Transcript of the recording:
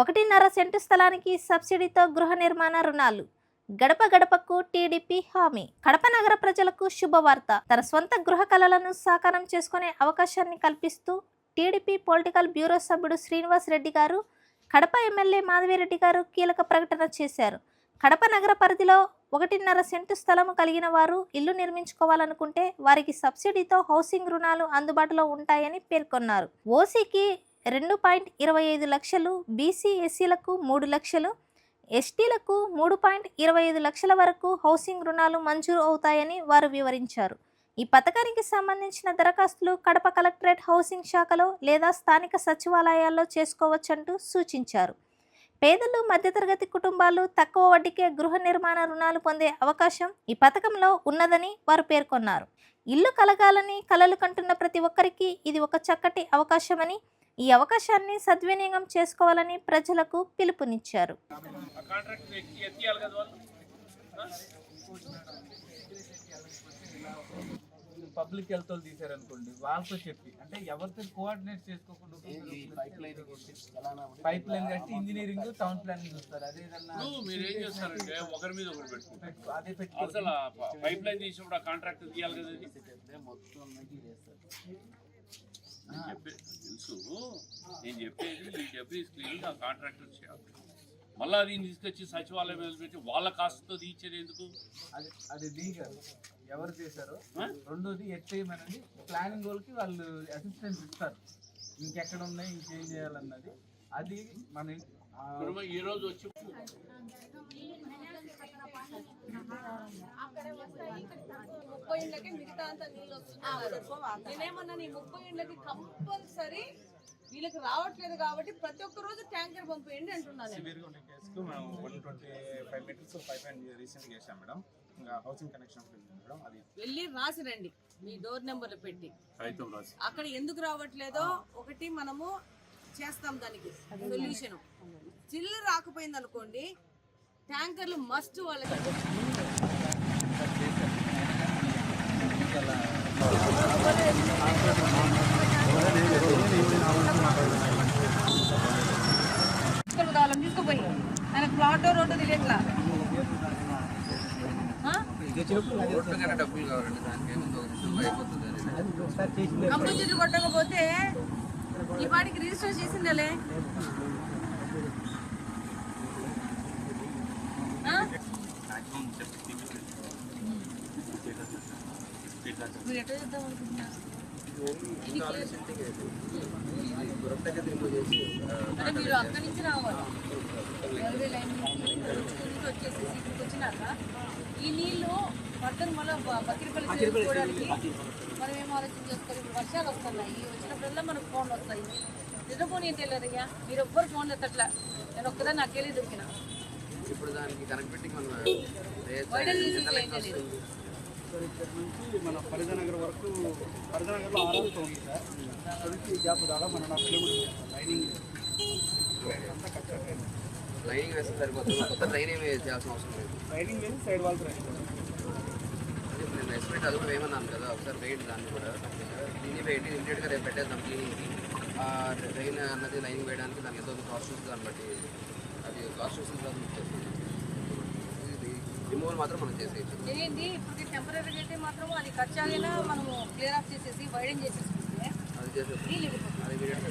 ఒకటిన్నర సెంటు స్థలానికి సబ్సిడీతో గృహ నిర్మాణ రుణాలు. గడప గడపకు టీడీపీ హామీ. కడప నగర ప్రజలకు శుభవార్త. తన సొంత గృహ కళలను సాకారం చేసుకునే అవకాశాన్ని కల్పిస్తూ టీడీపీ పొలిటికల్ బ్యూరో సభ్యుడు శ్రీనివాస్ రెడ్డి గారు కడప ఎమ్మెల్యే మాధవిరెడ్డి గారు కీలక ప్రకటన చేశారు. కడప నగర పరిధిలో ఒకటిన్నర సెంటు స్థలము కలిగిన వారు ఇల్లు నిర్మించుకోవాలనుకుంటే వారికి సబ్సిడీతో హౌసింగ్ రుణాలు అందుబాటులో ఉంటాయని పేర్కొన్నారు. ఓసీకి రెండు పాయింట్ ఇరవై ఐదు లక్షలు బీసీ ఎస్సీలకు మూడు లక్షలు ఎస్టీలకు మూడు పాయింట్ ఇరవై ఐదు లక్షల వరకు హౌసింగ్ రుణాలు మంజూరు అవుతాయని వారు వివరించారు. ఈ పథకానికి సంబంధించిన దరఖాస్తులు కడప కలెక్టరేట్ హౌసింగ్ శాఖలో లేదా స్థానిక సచివాలయాల్లో చేసుకోవచ్చంటూ సూచించారు. పేదలు మధ్యతరగతి కుటుంబాలు తక్కువ వడ్డీకే గృహ నిర్మాణ రుణాలు పొందే అవకాశం ఈ పథకంలో ఉన్నదని వారు పేర్కొన్నారు. ఇల్లు కలగాలని కలలు కంటున్న ప్రతి ఒక్కరికి ఇది ఒక చక్కటి అవకాశమని ఈ అవకాశాన్ని సద్వినియోగం చేసుకోవాలని ప్రజలకు పిలుపునిచ్చారు. పబ్లిక్ హెల్త్ వాళ్ళు తీసారనుకోండి వాళ్ళతో చెప్పి అంటే ఎవరితో కోఆర్డినేట్ చేసుకోకుండా పైప్ లైన్ కట్టి ఇంజనీరింగ్ టౌన్ ప్లానింగ్ చూస్తారు. అదే ఏదన్నా నువ్వు మీరు ఏం చేస్తారంటే ఒకరి మీద ఒకరు పెట్టుకుంటారు పెట్టుకో- అదే పెట్టుకోవాలి అసలు పైప్ లైన్ తీసినప్పుడు ఆ కాంట్రాక్ట్ తీయాలి కదా ఇది? నేను చెప్పే- తెలుసు. నేను చెప్పేది ఈ డబ్బు క్లియర్ ఆ కాంట్రాక్టర్ చేయాలి మళ్ళీ అది తీసుకొచ్చి సచివాలయం పెట్టి వాళ్ళ కాస్ట్తో తీర్చేది ఎందుకు? అది అది లీగల్. ఎవరు చేశారో? రెండోది ఎట్టేయమనేది ప్లానింగ్ వాళ్ళకి వాళ్ళు అసిస్టెన్స్ ఇస్తారు. ఇంకెక్కడ ఉన్నాయి ఇంకేం చేయాలన్నది. అది మన ఈ రోజు వచ్చి ముప్పై ఇండ్లకి మిగతా అంతా నీళ్ళు వస్తున్నాయి. నేనేమన్నా నీ ముప్పై ఇండ్లకి కంపల్సరీ వీళ్ళకి రావట్లేదు కాబట్టి ప్రతి ఒక్క రోజు ట్యాంకర్ పంపేయండి అంటున్నాను కేసుకు మేము one twenty five meters pipe and రీసెంట్గా చేసాం మేడం. ఇంకా హౌసింగ్ కనెక్షన్ ఒకటి ఉంది మేడం అది. వెళ్ళి రాసిరండి మీ డోర్ నెంబర్లు పెట్టి. అక్కడ ఎందుకు రావట్లేదో ఒకటి మనము చేస్తాం దానికి సొల్యూషన్ చిల్లు రాకపోయింది అనుకోండి ట్యాంకర్లు మస్ట్ వాళ్ళకి. ప్లాట్ రోడ్డు తెలియట్లా? కంపు చెట్లు కొట్టకపోతే ఈ పాటికి రిజిస్టర్ చేసిందలే? మీరు ఎట్లా చేద్దాం అనుకుంటున్నారు ఇది అంటే మీరు అక్కడి నుంచి రావాలి రైల్వే లైన్ నుంచి వచ్చేసి ఇక్కడికి వచ్చినాక ఈ నీళ్ళు పక్కన మళ్ళీ బకిరిపల్లి చేసుకోవడానికి మనం ఏం ఆలోచన చేసుకోవాలి? ఇప్పుడు వర్షాలు వస్తున్నాయి. వచ్చినప్పుడల్లా మనకు ఫోన్లు వస్తాయి. నిద్రపోనీ ఏంటి వెళ్ళారయ్యా మీరు ఎవ్వరు ఫోన్లు ఎత్తట్లా? నేను ఒక్కదాన్ని నాకెళ్ళి దొరికిన. ఇప్పుడు దానికి కనెక్టివిటీ మనం వైడల్ ఇక్కడ నుంచి మన పరిధనగర్ వరకు పరిధనగర్లో ఆరాంతో ఉంది సార్. ఇక్కడ నుంచి ఈ గ్యాప్ దాకా మన నా కిలోమీటర్ లైనింగ్ లైనింగ్ వేస్తే సరిపోతుంది. కొత్త ట్రైన్ ఏమి చేయాల్సిన అవసరం లేదు. లైనింగ్ వేసి సైడ్ వాల్ నేను ఎస్టిమేట్ అది కూడా వేయమన్నాను కదా ఒకసారి వెయిట్ దాన్ని కూడా దీన్ని వెయిట్ ఇమీడియట్గా రేపు పెట్టేద్దాం క్లీనింగ్కి ట్రైన్ అన్నది లైనింగ్ వేయడానికి దానికి ఎంతో కాస్ట్ చూస్తుంది దాన్ని బట్టి అది కాస్ట్ చూసిన తర్వాత రిమూవల్ మాత్రం మనం చేసేయచ్చు. ఏంటి ఇప్పుడు టెంపరీ అయితే మాత్రం అది ఖర్చాగైనా మనము క్లియర్ ఆఫ్ చేసేసి వైడెన్ చేసేసుకుంటే అది వెళ్ళిపోతుంది అది ఇమీడియట్గా